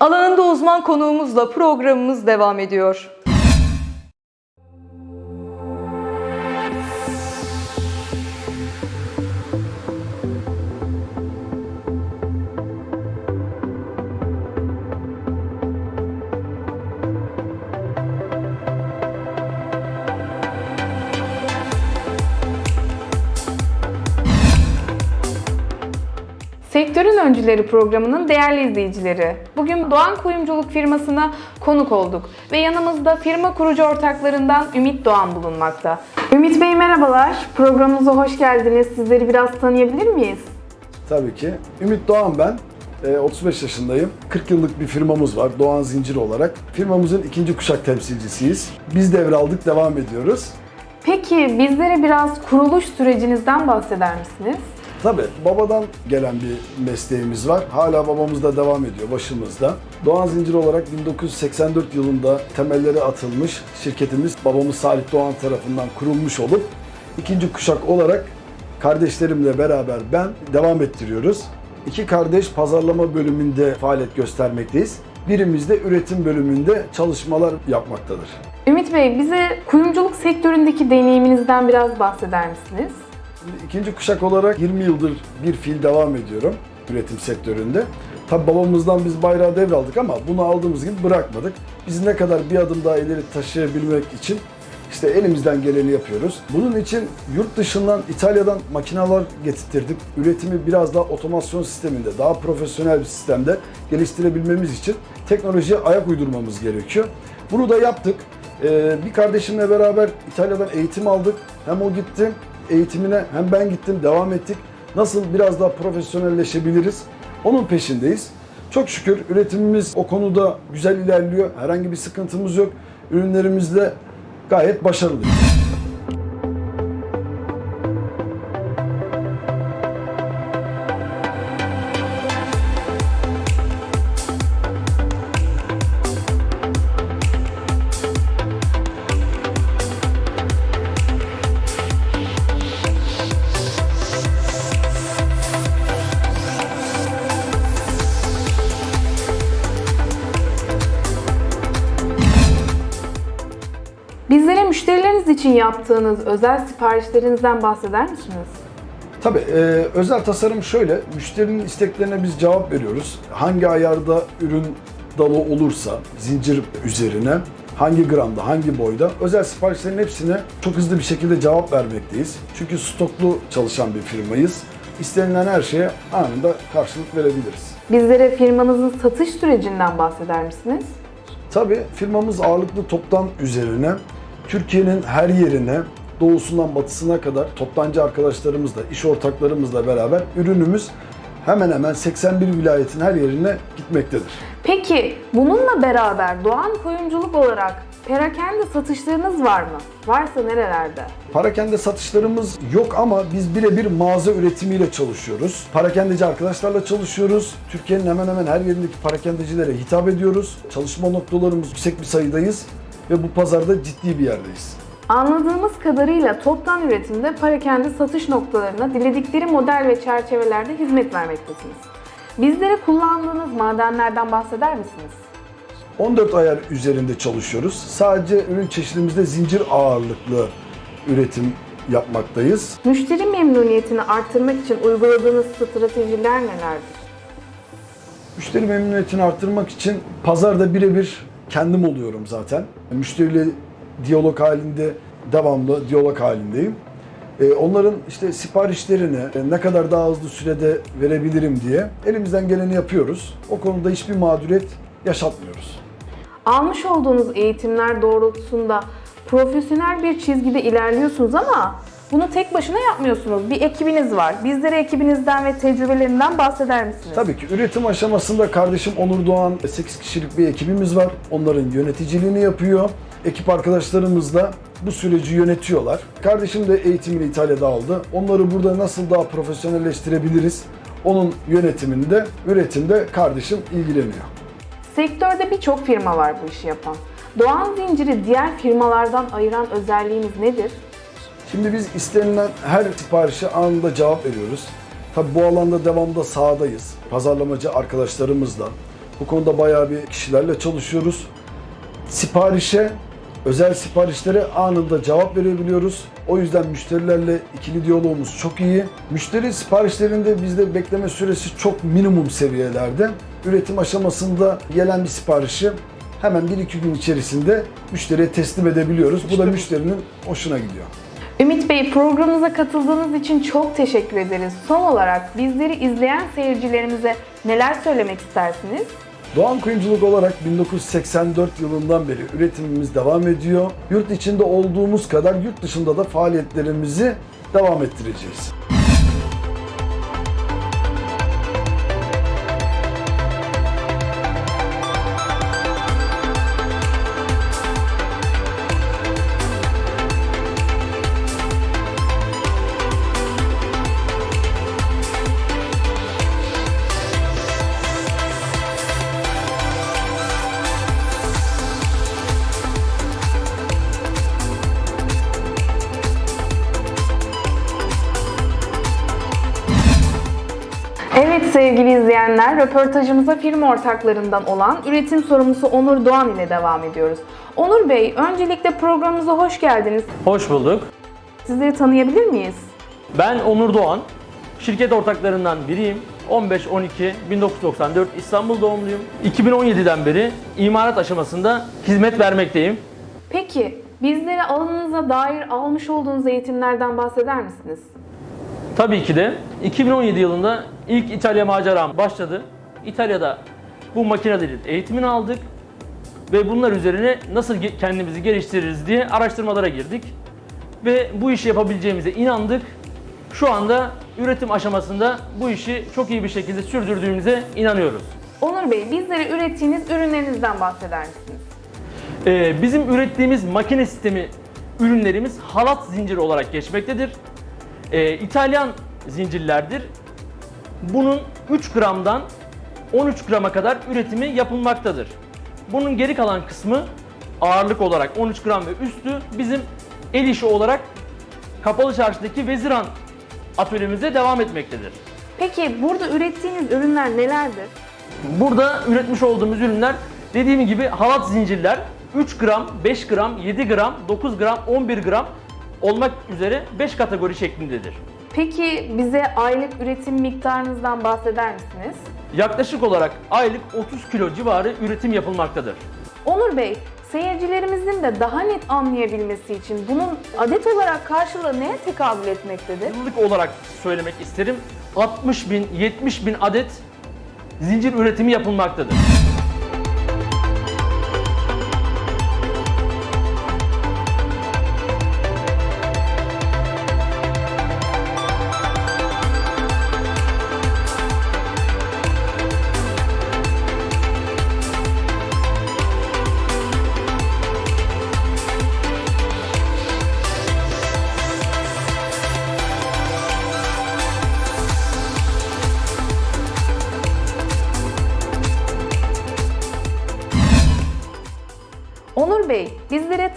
Alanında uzman konuğumuzla programımız devam ediyor. Sektörün Öncüleri programının değerli izleyicileri. Bugün Doğan Kuyumculuk firmasına konuk olduk ve yanımızda firma kurucu ortaklarından Ümit Doğan bulunmakta. Ümit Bey merhabalar, programımıza hoş geldiniz. Sizleri biraz tanıyabilir miyiz? Tabii ki. Ümit Doğan ben. Ee, 35 yaşındayım. 40 yıllık bir firmamız var Doğan Zincir olarak. Firmamızın ikinci kuşak temsilcisiyiz. Biz devraldık, devam ediyoruz. Peki bizlere biraz kuruluş sürecinizden bahseder misiniz? Tabii babadan gelen bir mesleğimiz var. Hala babamız da devam ediyor başımızda. Doğan Zincir olarak 1984 yılında temelleri atılmış şirketimiz babamız Salih Doğan tarafından kurulmuş olup ikinci kuşak olarak kardeşlerimle beraber ben devam ettiriyoruz. İki kardeş pazarlama bölümünde faaliyet göstermekteyiz. Birimiz de üretim bölümünde çalışmalar yapmaktadır. Ümit Bey bize kuyumculuk sektöründeki deneyiminizden biraz bahseder misiniz? Şimdi ikinci kuşak olarak 20 yıldır bir fiil devam ediyorum üretim sektöründe. Tabi babamızdan biz bayrağı devraldık ama bunu aldığımız gibi bırakmadık. Biz ne kadar bir adım daha ileri taşıyabilmek için işte elimizden geleni yapıyoruz. Bunun için yurt dışından İtalya'dan makineler getirttirdik. Üretimi biraz daha otomasyon sisteminde, daha profesyonel bir sistemde geliştirebilmemiz için teknolojiye ayak uydurmamız gerekiyor. Bunu da yaptık. Ee, bir kardeşimle beraber İtalya'dan eğitim aldık. Hem o gitti eğitimine hem ben gittim devam ettik. Nasıl biraz daha profesyonelleşebiliriz? Onun peşindeyiz. Çok şükür üretimimiz o konuda güzel ilerliyor. Herhangi bir sıkıntımız yok. Ürünlerimizde gayet başarılıyız. İçin yaptığınız özel siparişlerinizden bahseder misiniz? Tabii e, özel tasarım şöyle, müşterinin isteklerine biz cevap veriyoruz. Hangi ayarda ürün dalı olursa zincir üzerine, hangi gramda, hangi boyda özel siparişlerin hepsine çok hızlı bir şekilde cevap vermekteyiz. Çünkü stoklu çalışan bir firmayız. İstenilen her şeye anında karşılık verebiliriz. Bizlere firmanızın satış sürecinden bahseder misiniz? Tabii firmamız ağırlıklı toptan üzerine Türkiye'nin her yerine doğusundan batısına kadar toptancı arkadaşlarımızla, iş ortaklarımızla beraber ürünümüz hemen hemen 81 vilayetin her yerine gitmektedir. Peki bununla beraber Doğan Kuyumculuk olarak perakende satışlarınız var mı? Varsa nerelerde? Parakende satışlarımız yok ama biz birebir mağaza üretimiyle çalışıyoruz. Parakendeci arkadaşlarla çalışıyoruz. Türkiye'nin hemen hemen her yerindeki parakendecilere hitap ediyoruz. Çalışma noktalarımız yüksek bir sayıdayız ve bu pazarda ciddi bir yerdeyiz. Anladığımız kadarıyla toptan üretimde parakende satış noktalarına diledikleri model ve çerçevelerde hizmet vermektesiniz. Bizlere kullandığınız madenlerden bahseder misiniz? 14 ayar üzerinde çalışıyoruz. Sadece ürün çeşidimizde zincir ağırlıklı üretim yapmaktayız. Müşteri memnuniyetini artırmak için uyguladığınız stratejiler nelerdir? Müşteri memnuniyetini arttırmak için pazarda birebir kendim oluyorum zaten. Müşteriyle diyalog halinde, devamlı diyalog halindeyim. Ee, Onların işte siparişlerini e, ne kadar daha hızlı sürede verebilirim diye elimizden geleni yapıyoruz. O konuda hiçbir mağduriyet yaşatmıyoruz. Almış olduğunuz eğitimler doğrultusunda profesyonel bir çizgide ilerliyorsunuz ama bunu tek başına yapmıyorsunuz. Bir ekibiniz var. Bizlere ekibinizden ve tecrübelerinden bahseder misiniz? Tabii ki üretim aşamasında kardeşim Onur Doğan 8 kişilik bir ekibimiz var. Onların yöneticiliğini yapıyor. Ekip arkadaşlarımız da bu süreci yönetiyorlar. Kardeşim de eğitimini İtalya'da aldı. Onları burada nasıl daha profesyonelleştirebiliriz? Onun yönetiminde, üretimde kardeşim ilgileniyor. Sektörde birçok firma var bu işi yapan. Doğan Zincir'i diğer firmalardan ayıran özelliğimiz nedir? Şimdi biz istenilen her siparişe anında cevap veriyoruz. Tabi bu alanda devamlı sahadayız. Pazarlamacı arkadaşlarımızla, Bu konuda bayağı bir kişilerle çalışıyoruz. Siparişe, özel siparişlere anında cevap verebiliyoruz. O yüzden müşterilerle ikili diyalogumuz çok iyi. Müşteri siparişlerinde bizde bekleme süresi çok minimum seviyelerde. Üretim aşamasında gelen bir siparişi hemen 1-2 gün içerisinde müşteriye teslim edebiliyoruz. Bu da müşterinin hoşuna gidiyor. Ümit Bey programımıza katıldığınız için çok teşekkür ederiz. Son olarak bizleri izleyen seyircilerimize neler söylemek istersiniz? Doğan Kuyumculuk olarak 1984 yılından beri üretimimiz devam ediyor. Yurt içinde olduğumuz kadar yurt dışında da faaliyetlerimizi devam ettireceğiz. İzleyenler, röportajımıza firma ortaklarından olan üretim sorumlusu Onur Doğan ile devam ediyoruz. Onur Bey, öncelikle programımıza hoş geldiniz. Hoş bulduk. Sizleri tanıyabilir miyiz? Ben Onur Doğan. Şirket ortaklarından biriyim. 15-12-1994 İstanbul doğumluyum. 2017'den beri imalat aşamasında hizmet vermekteyim. Peki, bizlere alanınıza dair almış olduğunuz eğitimlerden bahseder misiniz? Tabii ki de 2017 yılında ilk İtalya maceram başladı. İtalya'da bu makinelerin eğitimini aldık ve bunlar üzerine nasıl kendimizi geliştiririz diye araştırmalara girdik. Ve bu işi yapabileceğimize inandık. Şu anda üretim aşamasında bu işi çok iyi bir şekilde sürdürdüğümüze inanıyoruz. Onur Bey, bizlere ürettiğiniz ürünlerinizden bahseder misiniz? Ee, bizim ürettiğimiz makine sistemi ürünlerimiz halat zinciri olarak geçmektedir. Ee, İtalyan zincirlerdir. Bunun 3 gramdan 13 grama kadar üretimi yapılmaktadır. Bunun geri kalan kısmı ağırlık olarak 13 gram ve üstü bizim el işi olarak Kapalı Çarşı'daki Veziran atölyemize devam etmektedir. Peki burada ürettiğiniz ürünler nelerdir? Burada üretmiş olduğumuz ürünler dediğim gibi halat zincirler 3 gram, 5 gram, 7 gram, 9 gram, 11 gram olmak üzere 5 kategori şeklindedir. Peki bize aylık üretim miktarınızdan bahseder misiniz? Yaklaşık olarak aylık 30 kilo civarı üretim yapılmaktadır. Onur Bey, seyircilerimizin de daha net anlayabilmesi için bunun adet olarak karşılığı neye tekabül etmektedir? Yıllık olarak söylemek isterim 60 bin, 70 bin adet zincir üretimi yapılmaktadır.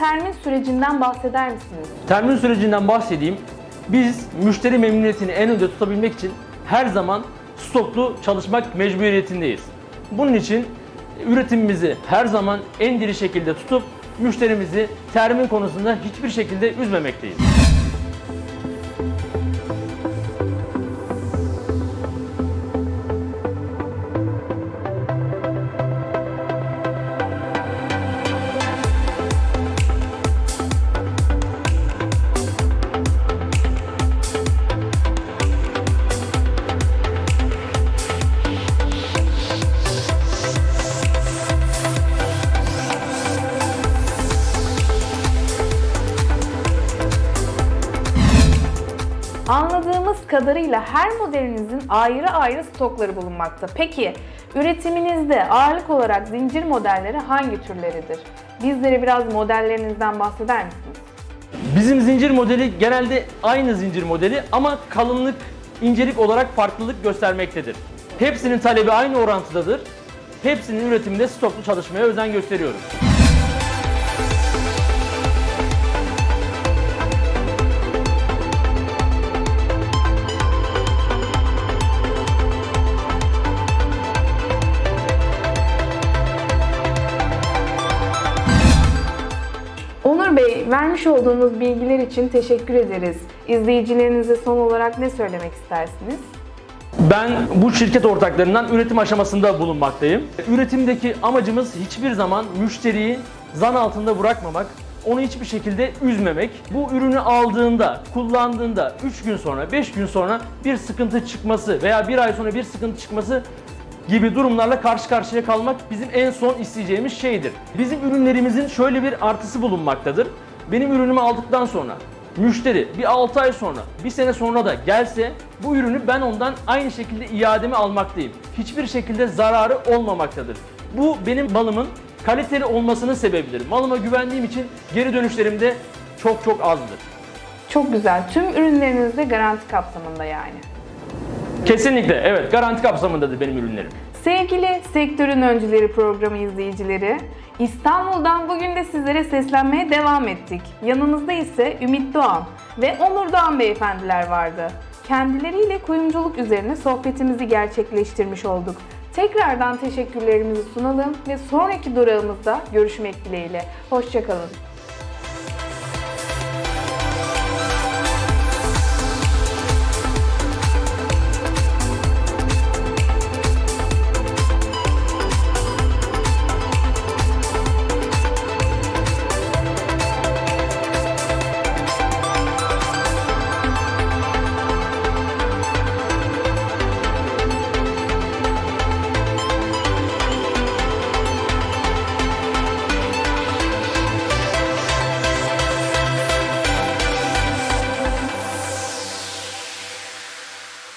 Termin sürecinden bahseder misiniz? Termin sürecinden bahsedeyim. Biz müşteri memnuniyetini en önde tutabilmek için her zaman stoklu çalışmak mecburiyetindeyiz. Bunun için üretimimizi her zaman en diri şekilde tutup müşterimizi termin konusunda hiçbir şekilde üzmemekteyiz. Anladığımız kadarıyla her modelinizin ayrı ayrı stokları bulunmakta. Peki üretiminizde ağırlık olarak zincir modelleri hangi türleridir? Bizlere biraz modellerinizden bahseder misiniz? Bizim zincir modeli genelde aynı zincir modeli ama kalınlık, incelik olarak farklılık göstermektedir. Hepsinin talebi aynı orantıdadır. Hepsinin üretiminde stoklu çalışmaya özen gösteriyoruz. Bey, vermiş olduğunuz bilgiler için teşekkür ederiz. İzleyicilerinize son olarak ne söylemek istersiniz? Ben bu şirket ortaklarından üretim aşamasında bulunmaktayım. Üretimdeki amacımız hiçbir zaman müşteriyi zan altında bırakmamak, onu hiçbir şekilde üzmemek. Bu ürünü aldığında, kullandığında 3 gün sonra, 5 gün sonra bir sıkıntı çıkması veya bir ay sonra bir sıkıntı çıkması gibi durumlarla karşı karşıya kalmak bizim en son isteyeceğimiz şeydir. Bizim ürünlerimizin şöyle bir artısı bulunmaktadır. Benim ürünümü aldıktan sonra müşteri bir 6 ay sonra, bir sene sonra da gelse bu ürünü ben ondan aynı şekilde iademi almaktayım. Hiçbir şekilde zararı olmamaktadır. Bu benim malımın kaliteli olmasının sebebidir. Malıma güvendiğim için geri dönüşlerim de çok çok azdır. Çok güzel. Tüm ürünleriniz de garanti kapsamında yani. Kesinlikle evet garanti kapsamındadır benim ürünlerim. Sevgili Sektörün Öncüleri programı izleyicileri, İstanbul'dan bugün de sizlere seslenmeye devam ettik. Yanımızda ise Ümit Doğan ve Onur Doğan beyefendiler vardı. Kendileriyle kuyumculuk üzerine sohbetimizi gerçekleştirmiş olduk. Tekrardan teşekkürlerimizi sunalım ve sonraki durağımızda görüşmek dileğiyle. Hoşçakalın.